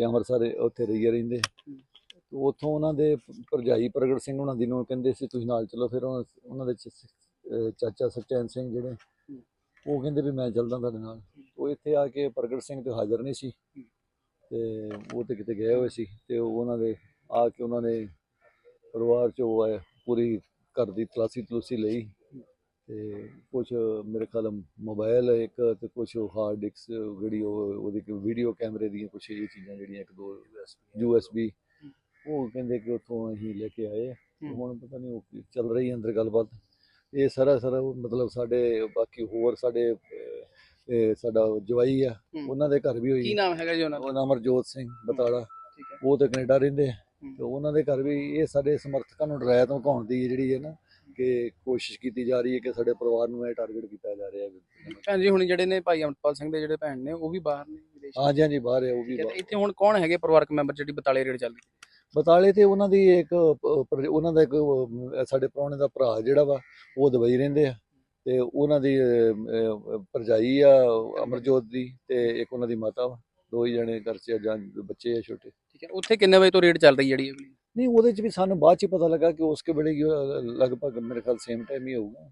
ਤੇ ਅੰਮ੍ਰਿਤਸਰ ਉੱਥੇ ਰਹੀਏ ਰਹਿੰਦੇ। ਉੱਥੋਂ ਉਹਨਾਂ ਦੇ ਭਰਜਾਈ ਪ੍ਰਗਟ ਸਿੰਘ ਉਹਨਾਂ ਦੀ ਨੂੰ ਕਹਿੰਦੇ ਸੀ, ਤੁਸੀਂ ਨਾਲ ਚਲੋ। ਫਿਰ ਉਹਨਾਂ ਉਹਨਾਂ ਦੇ ਚਾਚਾ ਸਚੈਨ ਸਿੰਘ ਜਿਹੜੇ, ਉਹ ਕਹਿੰਦੇ ਵੀ ਮੈਂ ਚੱਲਦਾ ਤੁਹਾਡੇ ਨਾਲ। ਉਹ ਇੱਥੇ ਆ ਕੇ ਪ੍ਰਗਟ ਸਿੰਘ ਤੇ ਹਾਜ਼ਰ ਨਹੀਂ ਸੀ। ਤੇ ਉਹ ਤੇ ਕਿਤੇ ਗਏ ਹੋਏ ਸੀ ਤੇ ਉਹਨਾਂ ਦੇ ਆ ਕੇ ਉਹਨਾਂ ਨੇ ਪਰਿਵਾਰ 'ਚੋਂ ਉਹ ਆਏ, ਪੂਰੀ ਘਰ ਦੀ ਤਲਾਸੀ ਤਲੂਸੀ ਲਈ। ਤੇ ਕੁਝ ਮੇਰੇ ਖਿਆਲ ਮੋਬਾਈਲ ਇੱਕ ਤੇ ਕੁਝ ਹਾਰਡ ਡਿਸਕ ਜਿਹੜੀ ਉਹ ਉਹਦੀ ਵੀਡੀਓ ਕੈਮਰੇ ਦੀਆਂ ਕੁਝ ਇਹ ਚੀਜ਼ਾਂ ਜਿਹੜੀਆਂ ਇੱਕ ਦੋ ਯੂਐਸਬੀ ਉਹ ਕਹਿੰਦੇ ਕਿ ਉੱਥੋਂ ਅਸੀਂ ਲੈ ਕੇ ਆਏ। ਹੁਣ ਪਤਾ ਨਹੀਂ ਉਹ ਕੀ ਚੱਲ ਰਹੀ ਅੰਦਰ ਗੱਲਬਾਤ। ਇਹ ਸਾਰਾ ਸਾਰਾ ਮਤਲਬ ਸਾਡੇ ਬਾਕੀ ਹੋਰ ਸਾਡੇ ਸਾਡਾ ਜਵਾਈ ਆ। ਉਹਨਾਂ ਦੇ ਘਰ ਵੀ ਕੀ ਹੋਈ ਨਾਮ ਹੈਗਾ ਜੀ ਉਹਨਾਂ ਦਾ? ਅਮਰਜੋਤ ਸਿੰਘ ਬਤਾਲਾ। ਉਹ ਤੇ ਕੈਨੇਡਾ ਰਹਿੰਦੇ। ਤੇ ਉਹਨਾਂ ਦੇ ਘਰ ਵੀ ਇਹ ਸਾਡੇ ਸਮਰਥਕਾਂ ਨੂੰ ਡਰਾਇਆ ਤੋਂ ਘਾਉਣ ਦੀ ਜਿਹੜੀ ਹੈ ਨਾ ਕਿ ਕੋਸ਼ਿਸ਼ ਕੀਤੀ ਜਾ ਰਹੀ ਹੈ ਕਿ ਸਾਡੇ ਪਰਿਵਾਰ ਨੂੰ ਇਹ ਟਾਰਗੇਟ ਕੀਤਾ ਜਾ ਰਿਹਾ ਹੈ ਭੈਣ ਜੀ ਹੁਣ ਜਿਹੜੇ ਨੇ ਭਾਈ ਅਮਰਪਾਲ ਸਿੰਘ ਦੇ ਜਿਹੜੇ ਭੈਣ ਨੇ ਉਹ ਵੀ ਬਾਹਰ ਨੇ ਵਿਦੇਸ਼ ਹਾਂਜੀ ਹਾਂਜੀ ਬਾਹਰ ਹੈ ਉਹ ਵੀ ਬਾਹਰ। ਇੱਥੇ ਹੁਣ ਕੌਣ ਹੈਗੇ ਪਰਿਵਾਰਕ ਮੈਂਬਰ ਜਿਹੜੀ ਬਤਾਲੇ ਰੇਡ ਚੱਲ ਰਹੀ ਬਤਾਲੇ ਤੇ ਉਹਨਾਂ ਦੀ ਇੱਕ ਉਹਨਾਂ ਦਾ ਇੱਕ ਸਾਡੇ ਪ੍ਰਾਹੁਣੇ ਦਾ ਭਰਾ ਜਿਹੜਾ ਵਾ ਉਹ ਦੁਬਈ ਰਹਿੰਦੇ ਆ। ਤੇ ਉਹਨਾਂ ਦੀ ਭਰਜਾਈ ਆ ਅਮਰਜੋਤ ਦੀ ਤੇ ਇੱਕ ਉਹਨਾਂ ਦੀ ਮਾਤਾ ਵਾ। ਦੋ ਹੀ ਜਣੇ ਘਰ 'ਚ ਜਾਂ ਬੱਚੇ ਆ ਛੋਟੇ। ਠੀਕ ਹੈ ਉੱਥੇ ਕਿੰਨੇ ਵਜੇ ਤੋਂ ਰੇਡ ਚੱਲ ਰਹੀ ਜਿਹੜੀ ਨਹੀਂ ਉਹਦੇ 'ਚ ਵੀ ਸਾਨੂੰ ਬਾਅਦ 'ਚ ਪਤਾ ਲੱਗਾ ਕਿ ਉਸਕੇ ਵੇਲੇ ਹੀ ਲਗਭਗ ਮੇਰੇ ਖਿਆਲ ਸੇਮ ਟਾਈਮ ਹੀ ਹੋਊਗਾ।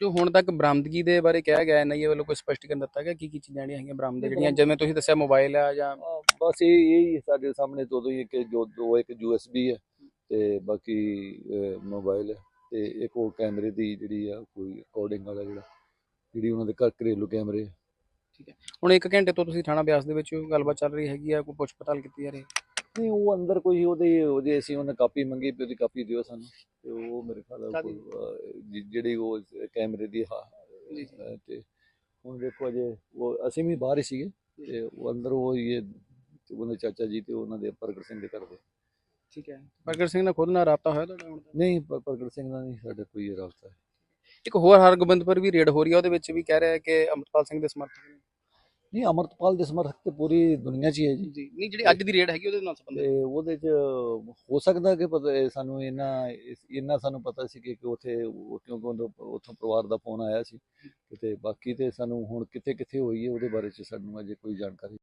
ਜੋ ਹੁਣ ਤੱਕ ਬਰਾਮਦਗੀ ਦੇ ਬਾਰੇ ਕਿਹਾ ਗਿਆ ਐਨਆਈਏ ਵੱਲੋਂ ਕੋਈ ਸਪਸ਼ਟੀਕਰਨ ਦਿੱਤਾ ਗਿਆ? ਕੀ ਕੀ ਚੀਜ਼ਾਂ ਜਿਹੜੀਆਂ ਹੈਗੀਆਂ ਬਰਾਮਦ ਜਿਹੜੀਆਂ? ਜਿਵੇਂ ਤੁਸੀਂ ਦੱਸਿਆ ਮੋਬਾਈਲ ਆ ਜਾਂ ਬਸ ਇਹ ਇਹ ਹੀ ਸਾਡੇ ਸਾਹਮਣੇ ਦੋ ਦੋ ਹੀ ਕਿ ਜੋ ਦੋ ਇੱਕ ਯੂਐਸਬੀ ਹੈ ਤੇ ਬਾਕੀ ਮੋਬਾਈਲ ਹੈ ਤੇ ਇੱਕ ਉਹ ਕੈਮਰੇ ਦੀ ਜਿਹੜੀ ਆ ਕੋਈ ਰਿਕਾਰਡਿੰਗ ਵਾਲਾ ਜਿਹੜਾ ਜਿਹੜੀ ਉਹਨਾਂ ਦੇ ਘਰ ਘਰੇਲੂ ਕੈਮਰੇ ਆ। ਹੁਣ 1 ਘੰਟੇ ਤੋਂ ਤੁਸੀਂ ਥਾਣਾ ਬਿਆਸ ਦੇ ਵਿੱਚ ਗੱਲਬਾਤ ਚੱਲ ਰਹੀ ਹੈਗੀ ਆ ਕੋਈ ਪੁੱਛ ਪੜਤਾਲ ਕੀਤੀ ਜਾ ਰਹੀ? ਹੈ ਨਹੀਂ ਉਹ ਅੰਦਰ ਕੋਈ ਉਹਦੇ ਉਹਦੇ ਅਸੀਂ ਉਹਨੇ ਕਾਪੀ ਮੰਗੀ ਵੀ ਉਹਦੀ ਕਾਪੀ ਦਿਓ ਸਾਨੂੰ। ਤੇ ਉਹ ਮੇਰੇ ਖਿਆਲ ਕਾਹਦੀ? ਕੋਈ, ਅਹ, ਜਿ- ਜਿਹੜੀ ਉਹ ਕੈਮਰੇ ਦੀ ਹਾਂ ਜੀ, ਅਹ, ਤੇ ਹੁਣ ਦੇਖੋ ਅਜੇ ਉਹ ਅਸੀਂ ਵੀ ਬਾਹਰ ਹੀ ਸੀਗੇ ਤੇ ਉਹ ਅੰਦਰ ਉਹ ਇਹ ਉਹਦੇ ਚਾਚਾ ਜੀ ਤੇ ਉਹਨਾਂ ਦੇ ਪ੍ਰਗਟ ਸਿੰਘ ਦੇ ਘਰ ਦੇ। ਠੀਕ ਹੈ। ਪ੍ਰਗਟ ਸਿੰਘ ਨਾਲ ਖੁਦ ਨਾਲ ਰਾਬਤਾ ਹੋਇਆ ਤੁਹਾਡਾ ਹੁਣ? ਨਹੀਂ ਪ- ਪ੍ਰਗਟ ਸਿੰਘ ਨਾਲ ਨਹੀਂ ਸਾਡੇ ਕੋਈ ਰਾਬਤਾ। ਇੱਕ ਹੋਰ ਹਰਗੋਬਿੰਦਪੁਰ ਵੀ ਰੇਡ ਹੋ ਰਹੀ ਹੈ ਉਹਦੇ ਵਿੱਚ ਵੀ ਕਹਿ ਰਿਹਾ ਕਿ ਅਮਰਪਾਲ ਸਿੰਘ ਦੇ ਸਮਰਥਕ ਨੇ। ਨਹੀਂ ਅਮਰਤਪਾਲ ਦੇ ਸਮਰਥਕ ਤੇ ਪੂਰੀ ਦੁਨੀਆ 'ਚ ਹੀ ਹੈ ਜੀ। ਜੀ। ਨਹੀਂ ਜਿਹੜੀ ਅੱਜ ਦੀ ਰੇਡ ਹੈਗੀ ਉਹਦੇ ਨਾਲ ਸੰਬੰਧਿਤ? ਤੇ ਉਹਦੇ 'ਚ ਹੋ ਸਕਦਾ ਕਿ ਪਤਾ ਸਾਨੂੰ ਇਹਨਾਂ ਇਹਨਾਂ ਸਾਨੂੰ ਪਤਾ ਸੀ ਕਿ ਕਿ ਉੱਥੇ ਕਿਉਂਕਿ ਉੱਥੋਂ ਪਰਿਵਾਰ ਦਾ ਫੋਨ ਆਇਆ ਸੀ। ਤੇ ਬਾਕੀ ਤੇ ਸਾਨੂੰ ਹੁਣ ਕਿੱਥੇ ਕਿੱਥੇ ਹੋਈ ਹੈ ਉਹਦੇ ਬਾਰੇ 'ਚ ਸਾਨੂੰ ਅਜੇ ਕੋਈ ਜਾਣਕਾਰੀ